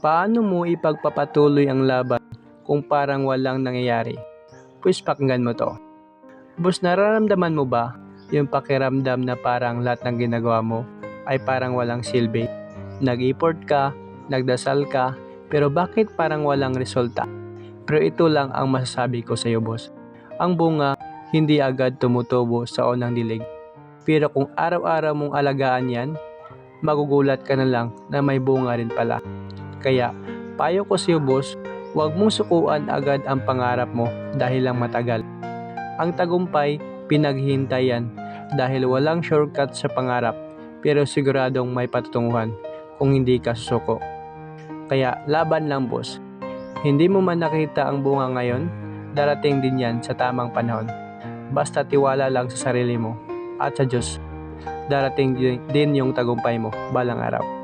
Paano mo ipagpapatuloy ang laban kung parang walang nangyayari? Pues pakinggan mo to. Boss, nararamdaman mo ba yung pakiramdam na parang lahat ng ginagawa mo ay parang walang silbi? Nag-effort ka, nagdasal ka, pero bakit parang walang resulta? Pero ito lang ang masasabi ko sa iyo, boss. Ang bunga, hindi agad tumutubo sa unang dilig. Pero kung araw-araw mong alagaan yan, magugulat ka na lang na may bunga rin pala. Kaya, payo ko sa iyo, boss, huwag mong sukuan agad ang pangarap mo dahil lang matagal. Ang tagumpay, pinaghihintayan dahil walang shortcut sa pangarap pero siguradong may patutunguhan kung hindi ka susuko. Kaya laban lang boss. Hindi mo man nakita ang bunga ngayon, darating din yan sa tamang panahon. Basta tiwala lang sa sarili mo at sa Diyos. Darating din- din yung tagumpay mo balang araw.